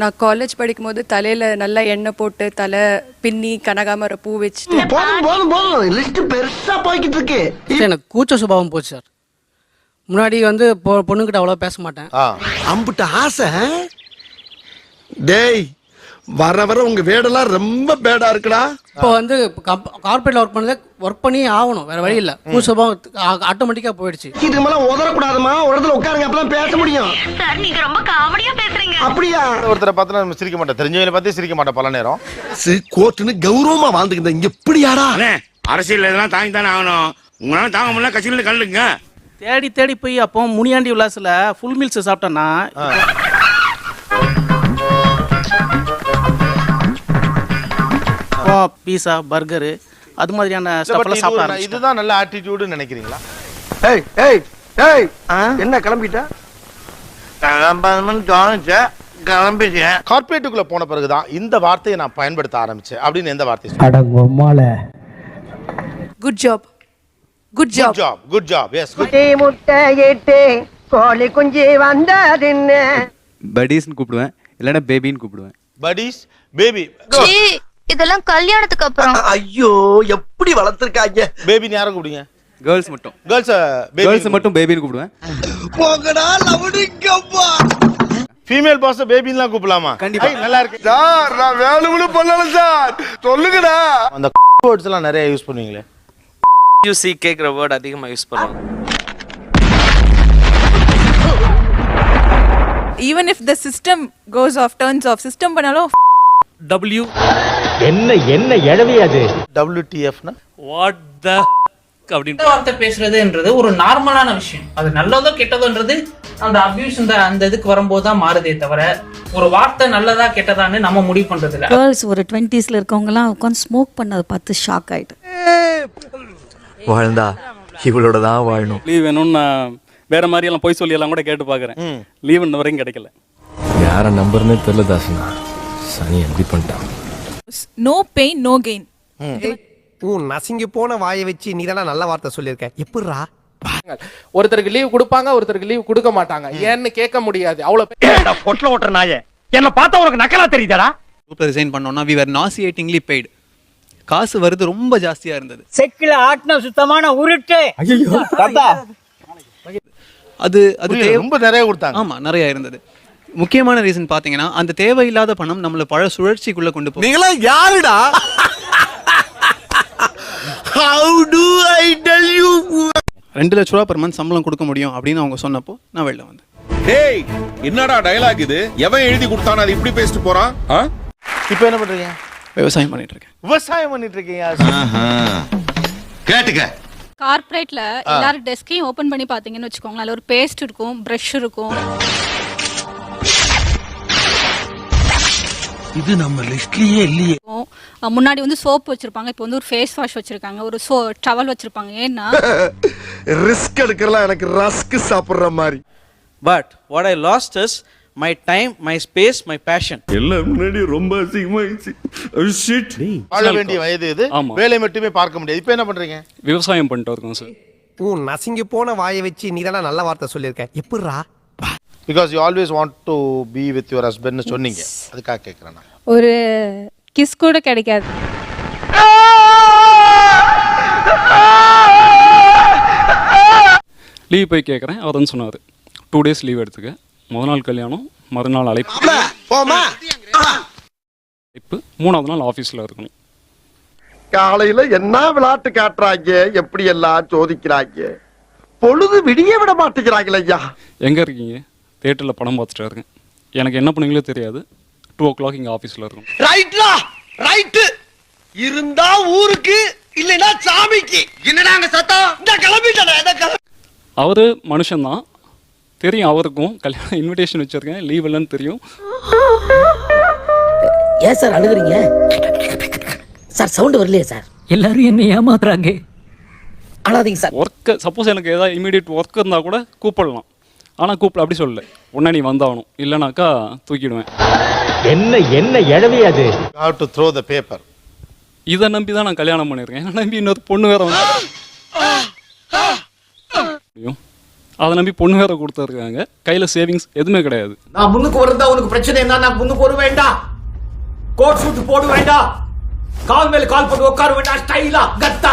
நான் காலேஜ் படிக்கும்போது தலையில் நல்லா எண்ணெய் போட்டு தலை பின்னி கனகாமர பூ வச்சுட்டு போதும் போதும் போதும். லிஸ்ட் பெருசா போய்கிட்டு இருக்கு. எனக்கு கூச்ச சுபாவம் போச்சு சார். முன்னாடி வந்து பொ பொண்ணுங்கிட்ட அவ்வளோ பேச மாட்டேன். அம்புட்ட ஆசை டேய் வர வர உங்க வேடெல்லாம் ரொம்ப பேடா இருக்குடா. இப்போ வந்து கார்பரேட்ல ஒர்க் பண்ணதே ஒர்க் பண்ணி ஆகணும் வேற வழி இல்லை. கூச்ச சுபாவம் ஆட்டோமேட்டிக்காக போயிடுச்சு. இதுக்கு மேல உதறக்கூடாதுமா? ஒரு இடத்துல உட்காருங்க அப்பதான் பேச முடியும். சார் நீங்க ரொம்ப காமெடியா பேசுறீங்க. அப்படியா? ஒருத்தரை பார்த்து நம்ம சிரிக்க மாட்டேன். தெரிஞ்சவங்களை பார்த்து சிரிக்க மாட்டேன் பல நேரம். கோர்ட்டுன்னு கௌரவமா வாழ்ந்துக்கிட்ட இங்க எப்படியாடா? அண்ணே அரசியல் இதெல்லாம் தாங்கி தானே ஆகணும். உங்களால தாங்க முடியல கட்சியில கல்லுங்க. தேடி தேடி போய் அப்போ முனியாண்டி விலாசில் ஃபுல் மீல்ஸ் சாப்பிட்டேன்னா இப்போ பீஸா பர்கரு அது மாதிரியான ஸ்டஃப்லாம் சாப்பிட. இதுதான் நல்ல ஆட்டிடியூடு நினைக்கிறீங்களா? ஏய் ஏய் ஏய் என்ன கிளம்பிட்ட? தோணுச்சு. கிளம்பிட்டேன். கார்பரேட்டுக்குள்ள போன பிறகுதான் இந்த வார்த்தையை நான் பயன்படுத்த ஆரம்பிச்சேன். அப்படின்னு எந்த வார்த்தை? அடங்கொம்மால good job good job job good job yes முட்டை இட்டு கோழி குஞ்சு வந்ததுன்னு. படீஸ்னு கூப்பிடுவேன். இல்லைன்னா பேபின்னு கூப்பிடுவேன். படீஸ் பேபி இதெல்லாம் கல்யாணத்துக்கு அப்புறம். ஐயோ எப்படி வளர்த்திருக்காங்க? பேபின்னு யாரை கூப்பிடுங்க? கேர்ள்ஸ் மட்டும். கேர்ள்ஸ் கேர்ள்ஸ் பேபி மட்டும் பேபின்னு கூப்பிடுவேன். போங்கடா லவுடிங்கப்பா ஃபீமேல் பாஸ் பேபின்லாம் கூப்பிடலாமா? கண்டிப்பா. நல்லா இருக்கு. சார் நான் வேணும்னு பண்ணல சார். சொல்லுங்கடா. அந்த வேர்ட்ஸ் எல்லாம் நிறைய யூஸ் பண்ணுவீங்களே. யூசி கேட்குற வேர்ட் அதிகமாக யூஸ் பண்ணுவாங்க. Even if the system goes off turns off system பண்ணாலும் டபிள்யூ என்ன என்ன எழவியாது டபிள்யூடிஎஃப்னா வாட் த அப்படின்னு வார்த்தை பேசுறதுன்றது ஒரு நார்மலான விஷயம். அது நல்லதோ கெட்டதோன்றது அந்த அபியூஸ் இந்த அந்த இதுக்கு வரும்போது தான் மாறுதே தவிர ஒரு வார்த்தை நல்லதா கெட்டதான்னு நம்ம முடிவு பண்றது இல்ல கேர்ள்ஸ் ஒரு டுவெண்ட்டீஸ்ல இருக்கவங்கலாம் உட்காந்து ஸ்மோக் பண்ணதை பார்த்து ஷாக் ஆயிட்டு. வாழ்ந்தா இவளோட தான் வாழணும். லீவ் வேணும்னு நான் வேற மாதிரி எல்லாம் போய் சொல்லி எல்லாம் கூட கேட்டு பாக்குறேன். லீவ் இன்ன வரைக்கும் கிடைக்கல. யார நம்பர்னே தெரியல தாசனா. சனி எப்படி பண்ணிட்டான். நோ பெயின் நோ கெயின் உன் நசிங்கி போன வாயை வச்சு நீ தானே நல்ல வார்த்தை சொல்லியிருக்க? எப்படிரா ஒருத்தருக்கு லீவ் கொடுப்பாங்க ஒருத்தருக்கு லீவ் கொடுக்க மாட்டாங்க. ஏன்னு கேட்க முடியாது. அவ்வளோ பொட்டல ஓட்டுற நாய. என்ன பார்த்தா உனக்கு நக்கலா தெரியுதாடா? குரூப்ல ரிசைன் பண்ணோம்னா வி வர் நாசியேட்டிங்லி பெய்டு காசு வருது ரொம்ப ஜாஸ்தியா இருந்தது. செக்கில ஆட்டின சுத்தமான உருட்டு. ஐயோ தாத்தா. அது அது ரொம்ப நிறைய கொடுத்தாங்க. ஆமா நிறைய இருந்தது. முக்கியமான ரீசன் பாத்தீங்கன்னா அந்த தேவையில்லாத பணம் நம்மள பழ சுழற்சிக்குள்ள கொண்டு போகும். நீங்களா யாருடா? How do I tell you ரெண்டு லட்ச ரூபா பெர் மந்த் சம்பளம் கொடுக்க முடியும் அப்படின்னு அவங்க சொன்னப்போ நான் வெளில வந்தேன். டேய் என்னடா டயலாக் இது? எவன் எழுதி கொடுத்தானே அது இப்படி பேசிட்டு போறான்? இப்போ என்ன பண்றீங்க விவசாயம் பண்ணிட்டு இருக்கேன் விவசாயம் பண்ணிட்டு இருக்கீங்க கேட்டுக்க. கார்ப்பரேட்ல எல்லாரும் டெஸ்கையும் ஓபன் பண்ணி பாத்தீங்கன்னு வச்சுக்கோங்களேன். அதுல ஒரு பேஸ்ட் இருக்கும் பிரஷ் இருக்கும். இது நம்ம லிஸ்ட்லயே இல்லையே. முன்னாடி வந்து சோப் வச்சிருப்பாங்க இப்போ வந்து ஒரு ஃபேஸ் வாஷ் வச்சிருக்காங்க ஒரு சோ டவல் வச்சிருப்பாங்க ஏன்னா? ரிஸ்க் எடுக்கிறலாம் எனக்கு ரஸ்க் சாப்பிடுற மாதிரி. But what I lost is my time my space my passion எல்லாம் முன்னாடி ரொம்ப அசிங்கமாயிடுச்சு ஷிட் வாழ வேண்டிய வயது இது. வேலை மட்டுமே பார்க்க முடியாது. இப்போ என்ன பண்றீங்க? விவசாயம் பண்ணிட்டு இருக்கோம் சார் உன் நசிங்கி போன வாயை வச்சு நீ தானே நல்ல வார்த்தை சொல்லியிருக்க. எப்படிரா because you always want to be with your ஹஸ்பண்ட்னு சொன்னீங்க. அதுக்காக கேட்குறேன் நான். ஒரு கிஸ் கூட கிடைக்காது. லீவ் போய் கேட்குறேன் அவர் வந்து சொன்னார். டூ டேஸ் லீவ் எடுத்துக்க. முத நாள் கல்யாணம் மறுநாள் அழைப்பு. போமா அழைப்பு மூணாவது நாள் ஆஃபீஸில் இருக்கணும். காலையில என்ன விளையாட்டு காட்டுறாங்க எப்படி எல்லாம் சோதிக்கிறாங்க? பொழுது விடிய விட மாட்டேங்கிறாங்களே ஐயா. எங்கே இருக்கீங்க? தேட்டரில் படம் பார்த்துட்டு இருக்கேன். எனக்கு என்ன பண்ணுவீங்களோ தெரியாது. டூ ஓ கிளாக் இங்கே ஆஃபீஸில் இருக்கும் ரைட்லா ரைட்டு இருந்தா ஊருக்கு இல்லைன்னா சாமிக்கு. என்னடா அங்க சத்தம்? இந்த கிளம்பிட்டேன் இந்த கிளம்பி அவர் மனுஷன்தான். தெரியும் அவருக்கும் கல்யாணம் இன்விடேஷன் வச்சுருக்கேன். லீவ் இல்லைன்னு தெரியும். ஏன் சார் அழுகுறீங்க? சார் சவுண்ட் வரலையே சார். எல்லாரும் என்ன ஏமாத்துறாங்க. அழாதீங்க சார். ஒர்க்கு சப்போஸ் எனக்கு ஏதாவது இமீடியட் ஒர்க் இருந்தால் கூட கூப்பிடலாம். ஆனால் கூப்பிட அப்படி சொல்லல. உடனே நீ வந்தாகணும். இல்லைனாக்கா தூக்கிடுவேன். என்ன என்ன எழவியாது how to throw the paper இதை நம்பி தான் நான் கல்யாணம் பண்ணியிருக்கேன். என்னை நம்பி இன்னொரு பொண்ணு வேற வந்து அதை நம்பி பொண்ணு வேற கொடுத்துருக்காங்க கையில சேவிங்ஸ் எதுவுமே கிடையாது. நான் முன்னுக்கு வரதா உனக்கு பிரச்சனை என்ன? நான் முன்னுக்கு வர வேண்டாம் கோட் சூட் போட வேண்டாம் கால் மேல கால் போட்டு உட்கார வேண்டாம் ஸ்டைலா கத்தா.